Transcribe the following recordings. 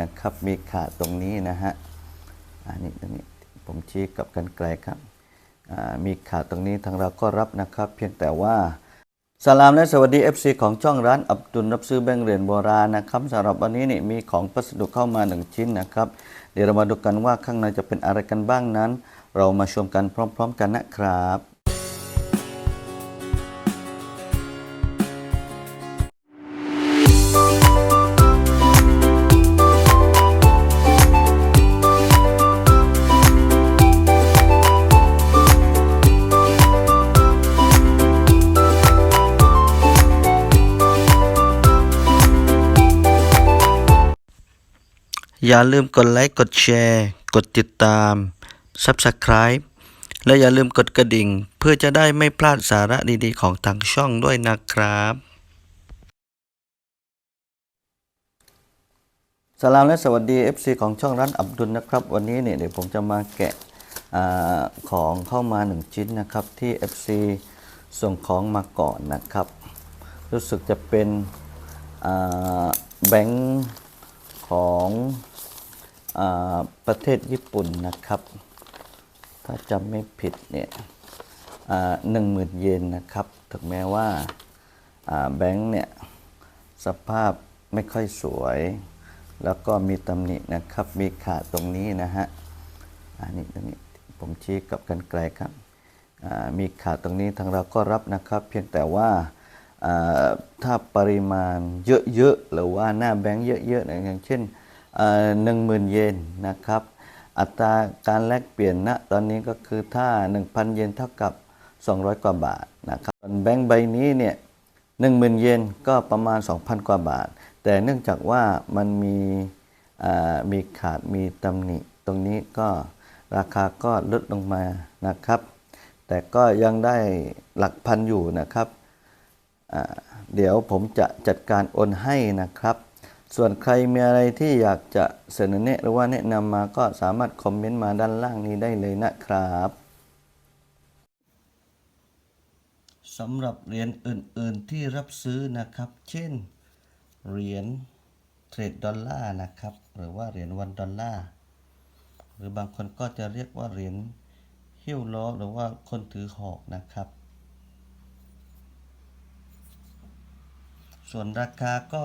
นะครับ มีขาดตรงนี้นะฮะอันนี้ตรงนี้ผมชี้กับกันไกลครับมีขาดตรงนี้ทางเราก็รับนะครับ เพียงแต่ว่าสลามและสวัสดี FC ของช่องร้านอับดุลรับซื้อแบงก์เหรียญโบราณนะครับสำหรับวันนี้นี่มีของพัสดุเข้ามาหนึ่งชิ้นนะครับ เดี๋ยวเรามาดูกันว่าข้างในจะเป็นอะไรกันบ้างนั้น เรามาชมกันพร้อม ๆ กันนะครับ อย่าลืมกดไลค์ กดแชร์ กดติดตาม Subscribe และอย่าลืมกดกระดิ่ง เพื่อจะได้ไม่พลาดสาระดีๆ ของทางช่องด้วยนะครับ สลามและสวัสดี FC ของช่องร้านอับดุลนะครับ วันนี้เนี่ยเดี๋ยวผมจะมาแกะอาของเข้ามาหนึ่งชิ้นนะครับ ที่ FC ส่งของมาก่อนนะครับ รู้สึกจะเป็นอ่าแบงค์ของ ประเทศญี่ปุ่นนะครับ ถ้าจำไม่ผิดเนี่ยหนึ่งหมื่นเยนนะครับ ถึงแม้ว่าแบงค์เนี่ยสภาพไม่ค่อยสวย แล้วก็มีตำหนินะครับ มีขาดตรงนี้นะฮะอันนี้ตรงนี้ผมชี้กับกันไกลครับมีขาดตรงนี้ทางเราก็รับนะครับ เพียงแต่ว่าถ้าปริมาณเยอะๆหรือว่าหน้าแบงค์เยอะๆอย่างเช่น หนึ่งหมื่นเยนนะครับ อัตราการแลกเปลี่ยนณตอนนี้ก็คือถ้า 1,000 เยนเท่ากับ 200 กว่าบาทนะครับส่วนแบงค์ใบนี้เนี่ย10,000เยนก็ประมาณ 2,000 กว่าบาท แต่เนื่องจากว่ามันมีมีขาดมีตำหนิ ตรงนี้ก็ราคาก็ลดลงมานะครับ แต่ก็ยังได้หลักพันอยู่นะครับ เดี๋ยวผมจะจัดการโอนให้นะครับ ส่วนใครมีอะไรที่อยากจะเสนอแนะหรือว่าแนะนำมาก็สามารถคอมเมนต์มาด้านล่างนี้ได้เลยนะครับสำหรับเหรียญอื่น ๆ ที่รับซื้อนะครับ เช่นเหรียญเทรดดอลลาร์นะครับ หรือว่าเหรียญวันดอลลาร์หรือบางคนก็จะเรียกว่าเหรียญฮิ้วล้อหรือว่าคนถือหอกนะครับ ส่วนราคาก็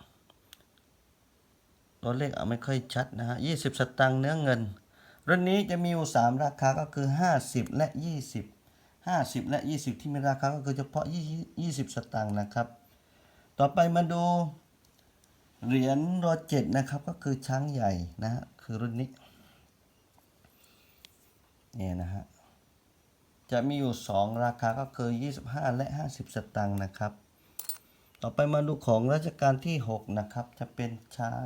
ตัวเลขเอาไม่ค่อยชัดนะฮะ20สตังค์เนื้อเงิน รุ่นนี้จะมีอยู่3ราคาก็คือ50และ20 50และ20ที่มีราคาก็คือเฉพาะ20 20สตังค์นะครับ ต่อไปมาดูเหรียญรอเจ็ดนะครับก็คือช้างใหญ่นะฮะคือรุ่นนี้เนี่ยนะฮะจะมีอยู่ 2 ราคาก็คือ 25 และ 50 สตางค์นะครับ ต่อไปมาดูของรัชกาลที่ 6 นะครับ จะเป็นช้าง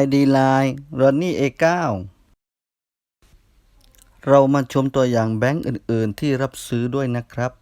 ID Line Ronnie A9 เรามาชมตัวอย่างแบงก์อื่น ๆ ที่รับซื้อด้วยนะครับ